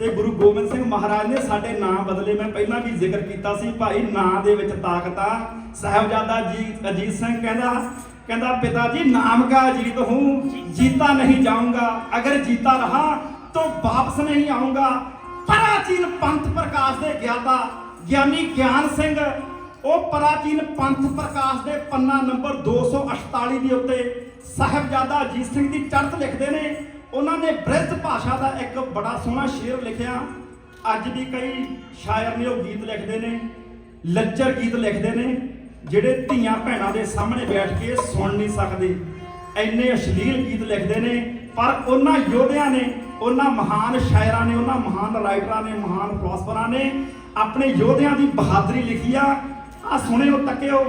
ਤੇ ਗੁਰੂ ਗੋਬਿੰਦ ਸਿੰਘ ਮਹਾਰਾਜ ਨੇ ਸਾਡੇ ਨਾਂ ਬਦਲੇ। ਮੈਂ ਪਹਿਲਾਂ ਵੀ ਜ਼ਿਕਰ ਕੀਤਾ ਸੀ, ਭਾਈ ਨਾਂ ਦੇ ਵਿੱਚ ਤਾਕਤ ਆ। ਸਾਹਿਬਜ਼ਾਦਾ ਜੀ ਅਜੀਤ ਸਿੰਘ ਕਹਿੰਦਾ ਕਹਿੰਦਾ, ਪਿਤਾ ਜੀ ਨਾਮ ਕਾ ਅਜੀਤ ਹੂੰ, ਜੀਤਾ ਨਹੀਂ ਜਾਊਂਗਾ। ਅਗਰ ਜੀਤਾ ਰਹਾ ਤਾਂ ਵਾਪਸ ਨਹੀਂ ਆਊਂਗਾ। ਪ੍ਰਾਚੀਨ ਪੰਥ ਪ੍ਰਕਾਸ਼ ਦੇ ਗਿਆਤਾ ਗਿਆਨੀ ਗਿਆਨ ਸਿੰਘ, ਉਹ ਪ੍ਰਾਚੀਨ ਪੰਥ ਪ੍ਰਕਾਸ਼ ਦੇ ਪੰਨਾ ਨੰਬਰ 248 ਦੇ ਉੱਤੇ ਸਾਹਿਬਜ਼ਾਦਾ ਅਜੀਤ ਸਿੰਘ ਦੀ ਚੜ੍ਹਤ ਲਿਖਦੇ ਨੇ। ਉਹਨਾਂ ਨੇ ਬ੍ਰਿਜ ਭਾਸ਼ਾ ਦਾ ਇੱਕ ਬੜਾ ਸੋਹਣਾ ਸ਼ੇਰ ਲਿਖਿਆ। ਅੱਜ ਵੀ ਕਈ ਸ਼ਾਇਰ ਨੇ ਉਹ ਗੀਤ ਲਿਖਦੇ ਨੇ, ਲੱਚਰ ਗੀਤ ਲਿਖਦੇ ਨੇ, ਜਿਹੜੇ ਧੀਆਂ ਭੈਣਾਂ ਦੇ ਸਾਹਮਣੇ ਬੈਠ ਕੇ ਸੁਣ ਨਹੀਂ ਸਕਦੇ। ਐਨੇ ਅਸ਼ਲੀਲ ਗੀਤ ਲਿਖਦੇ ਨੇ, ਪਰ ਉਹਨਾਂ ਯੋਧਿਆਂ ਨੇ, ਉਹਨਾਂ ਮਹਾਨ ਸ਼ਾਇਰਾਂ ਨੇ, ਉਹਨਾਂ ਮਹਾਨ ਰਾਈਟਰਾਂ ਨੇ, ਮਹਾਨ ਫਿਲਾਸਫਰਾਂ ਨੇ ਆਪਣੇ ਯੋਧਿਆਂ ਦੀ ਬਹਾਦਰੀ ਲਿਖੀ ਆ। ਆ ਸੁਣਿਓ, ਤੱਕਿਓ।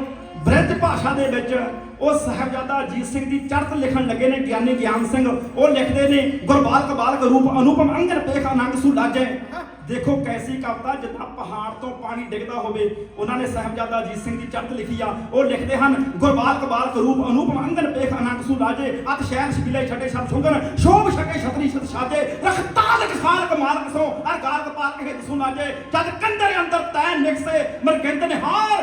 ਬ੍ਰਿਜ ਭਾਸ਼ਾ ਦੇ ਵਿੱਚ ਉਹ ਸਾਹਿਬਜ਼ਾਦਾ ਅਜੀਤ ਸਿੰਘ ਦੀ ਚੜ੍ਹਤ ਲਿਖਣ ਲੱਗੇ ਨੇ, ਗਿਆਨੀ ਗਿਆਨ ਸਿੰਘ। ਉਹ ਲਿਖਦੇ ਨੇ, ਗੁਰਬਾਲਕ ਬਾਲਕ ਰੂਪ ਅਨੁਪਮ ਅੰਗਨ ਪੇਖ ਅਨੰਗ ਸੁਲਾਜੈ ਦੇਖੋ ਕੈਸੀ ਕਵਿਤਾ, ਜਿੱਦਾਂ ਪਹਾੜ ਤੋਂ ਪਾਣੀ ਡਿੱਗਦਾ ਹੋਵੇ, ਉਹਨਾਂ ਨੇ ਸਾਹਿਬਜ਼ਾਦਾ ਅਜੀਤ ਸਿੰਘ ਦੀ ਚੜ੍ਹਤ ਲਿਖੀ ਆ। ਉਹ ਲਿਖਦੇ ਹਨ, ਗੁਰਬਾਲਕ ਬਾਲਕ ਰੂਪ ਅਨੂਪਮ ਅੰਗਨ ਪੇਖ ਅਨੰਗ ਸੁਲਾਜੇ ਅਤ ਸ਼ਹਿਰ ਸ਼ਿਲੇ ਛਟੇ ਸਭ ਸੁੰਗਨ ਸ਼ੋਭ ਛਕੇ ਛਤਰੀ ਛਤ ਸਾਜੇ ਰਖਤਾਲਕ ਖਾਲਕ ਮਾਲਕ ਸੋ ਅਰ ਗਾਲਕ ਪਾਲਕ ਹਿਤ ਸੁਨਾਜੇ ਜਦ ਕੰਦਰ ਅੰਦਰ ਤੈ ਨਿਕਸੇ, ਮਰਗੰਦ ਨਿਹਾਰ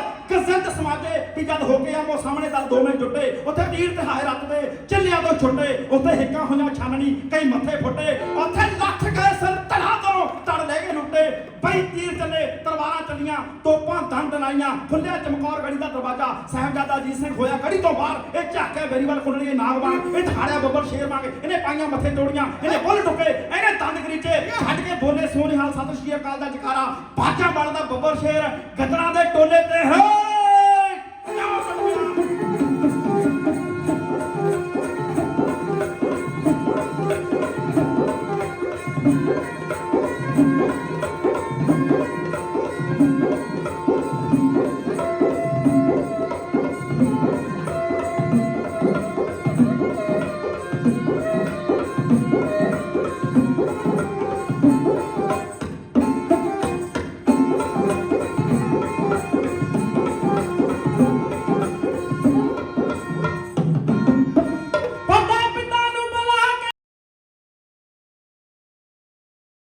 ਕਸੰਤ ਸਮਾਜੇ ਵੀ ਜਦ ਹੋ ਕੇ ਆਮੋ ਸਾਹਮਣੇ ਦਲ ਦੋਵੇਂ ਜੁੱਟੇ ਉੱਥੇ ਤੀਰ ਤੇ ਰੱਤ ਦੇ, ਚੱਲਿਆ ਤੋਂ ਛੁੱਟੇ, ਉੱਥੇ ਹਿੱਕਾਂ ਹੋਈਆਂ ਛਾਨਣੀ, ਕਈ ਮੱਥੇ ਫੁੱਟੇ। ਉੱਥੇ ਲੱਥ ਗਏ ਸਿਰ ਤਲਾ ਤੋਂ, ਤੜ ਲੈ ਕੇ ਲੁੱਟੇ। ਬਈ ਤੀਰ ਚੱਲੇ, ਤਲਵਾਰਾਂ ਚੱਲੀਆਂ, ਤੋਪਾਂ ਦੰਦ ਨਾਈਆਂ ਖੁੱਲਿਆ ਚਮਕੌਰ ਗੜੀ ਦਾ ਦਰਵਾਜ਼ਾ। ਸਾਹਿਬਜ਼ਾਦਾ ਅਜੀਤ ਸਿੰਘ ਹੋਇਆ ਗੜੀ ਤੋਂ ਬਾਹਰ, ਇਹ ਝਾਕੇ ਬੇਰੀਵਾਲ ਕੁੰਡਲੀਏ ਨਾਗ ਵਾਂਗ ਇਹ ਠਾੜਿਆ ਬੱਬਰ ਸ਼ੇਰ ਵਾਂਗ, ਇਹਨੇ ਪਾਈਆਂ ਮੱਥੇ ਤੋੜੀਆਂ, ਇਹਨੇ ਬੁੱਲ ਟੁੱਕੇ ਇਹਨੇ ਦੰਦ ਗਰੀਚੇ, ਛੱਡ ਕੇ ਬੋਲੇ ਸੋਹਣੇ ਹਾਲ ਸਤਿ ਸ਼੍ਰੀ ਅਕਾਲ ਦਾ ਜਕਾਰਾ। ਬਾਜਾਂ ਬਣਦਾ ਬੱਬਰ ਸ਼ੇਰ ਗੱਦਰਾਂ ਦੇ ਟੋਲੇ ਤੇ, ਹੈ!